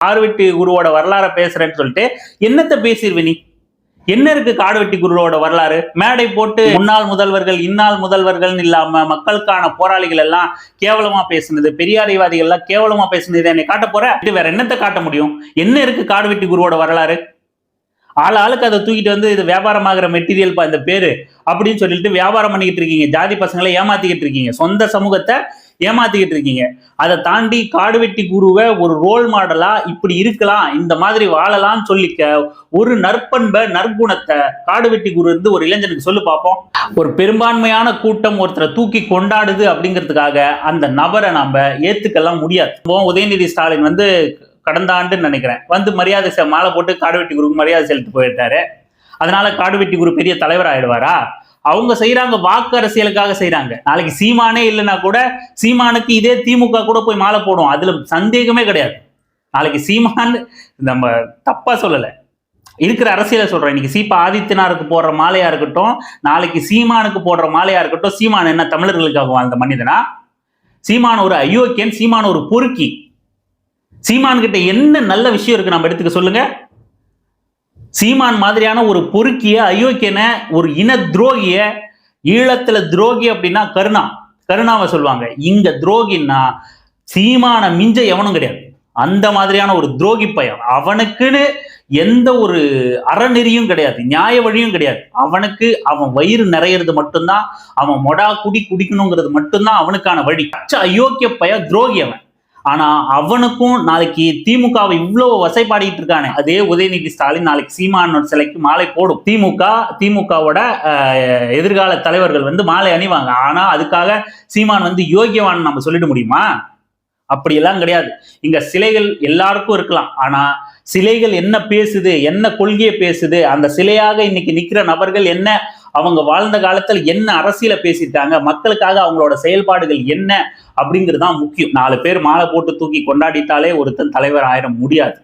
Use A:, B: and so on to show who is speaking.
A: காடுவெட்டி குருவோட வரலாற பேசுறேன்னு சொல்லிட்டு என்னத்த பேசிடுவ நீ என்ன இருக்கு காடுவெட்டி குருவோட வரலாறு? மேடை போட்டு முன்னாள் முதல்வர்கள் இன்னாள் முதல்வர்கள்னு இல்லாம மக்களுக்கான போராளிகள் எல்லாம் கேவலமா பேசுனது பெரியாரிவாதிகள் எல்லாம் கேவலமா பேசுனது என்னை காட்ட போற? இது வேற என்னத்த காட்ட முடியும்? என்ன இருக்கு காடுவெட்டி குருவோட வரலாறு? ஆள் ஆளுக்கு அதை தூக்கிட்டு வந்து இது வியாபாரமாகிற மெட்டீரியல் இந்த பேரு அப்படின்னு சொல்லிட்டு வியாபாரம் பண்ணிக்கிட்டு இருக்கீங்க. ஜாதி பசங்களை ஏமாத்திக்கிட்டு இருக்கீங்க. சொந்த சமூகத்தை ஏமாத்திக்கிட்டு இருக்கீங்க. அதை தாண்டி காடுவெட்டி குருவை ஒரு ரோல் மாடலா இப்படி இருக்கலாம் இந்த மாதிரி வாழலாம்னு சொல்லிக்க ஒரு நற்பண்பை நற்குணத்தை காடுவெட்டி குரு இருந்து ஒரு இளைஞனுக்கு சொல்லு பார்ப்போம் ஒரு பெரும்பான்மையான கூட்டம் ஒருத்தரை தூக்கி கொண்டாடுது அப்படிங்கிறதுக்காக அந்த நபரை நாம ஏத்துக்கலாம் முடியாது. உதயநிதி ஸ்டாலின் வந்து கடந்த ஆண்டுன்னு நினைக்கிறேன். வந்து மரியாதை செ- மாலை போட்டு காடுவெட்டி குருக்கு மரியாதை செலுத்தி போயிட்டாரு. அதனால காடுவெட்டி குரு பெரிய தலைவர் ஆயிடுவாரா? அவங்க செய்யறாங்க வாக்கு அரசியலுக்காக செய்யறாங்க நாளைக்கு சீமானே இல்லைன்னா கூட சீமானுக்கு இதே திமுக கூட போய் மாலை போடும் அதுல சந்தேகமே கிடையாது. நாளைக்கு சீமான் நம்ம தப்பா சொல்லலை. இருக்கிற அரசியலை சொல்றேன். இன்னைக்கு சீப்பா ஆதித்யனாருக்கு போடுற மாலையா இருக்கட்டும் நாளைக்கு சீமானுக்கு போடுற மாலையா இருக்கட்டும் சீமான் என்ன தமிழர்களுக்காக வாழ்ந்த மனிதனா? சீமான் ஒரு அயோக்கியன் சீமான் ஒரு பொறுக்கி. சீமான் கிட்ட என்ன நல்ல விஷயம் இருக்கு நம்ம எடுத்துக்க சொல்லுங்க. சீமான் மாதிரியான ஒரு பொறுக்கிய அயோக்கியனை ஒரு இன துரோகிய ஈழத்துல துரோகி அப்படின்னா கருணா. கருணாவை சொல்லுவாங்க. இங்க துரோகின்னா சீமான மிஞ்ச எவனும் கிடையாது. அந்த மாதிரியான ஒரு துரோகி பையன். அவனுக்குன்னு எந்த ஒரு அறநெறியும் கிடையாது. நியாய வழியும் கிடையாது. அவனுக்கு அவன் வயிறு நிறையிறது மட்டும்தான் அவன் மொடா குடி குடிக்கணுங்கிறது மட்டும்தான் அவனுக்கான வழி. அச்ச அயோக்கிய பய துரோகி அவன் ஆனா அவனுக்கும் நாளைக்கு திமுகவை இவ்வளவு வசைப்பாடிட்டு இருக்கானே. அதே உதயநிதி ஸ்டாலின் நாளைக்கு சீமானோட சிலைக்கு மாலை போடும். திமுக திமுகவோட எதிர்கால தலைவர்கள் வந்து மாலை அணிவாங்க. ஆனா அதுக்காக சீமான் வந்து யோகியவான் நம்ம சொல்லிட முடியுமா? அப்படியெல்லாம் கிடையாது. இங்க சிலைகள் எல்லாருக்கும் இருக்கலாம். ஆனா சிலைகள் என்ன பேசுது என்ன கொள்கையை பேசுது அந்த சிலையாக இன்னைக்கு நிக்கிற நபர்கள் என்ன அவங்க வாழ்ந்த காலத்தில் என்ன அரசியல பேசிட்டாங்க மக்களுக்காக அவங்களோட செயல்பாடுகள் என்ன அப்படிங்கிறது தான் முக்கியம். நாலு பேர் மாலை போட்டு தூக்கி கொண்டாடிட்டாலே ஒருத்தன் தலைவர் ஆயிட முடியாது.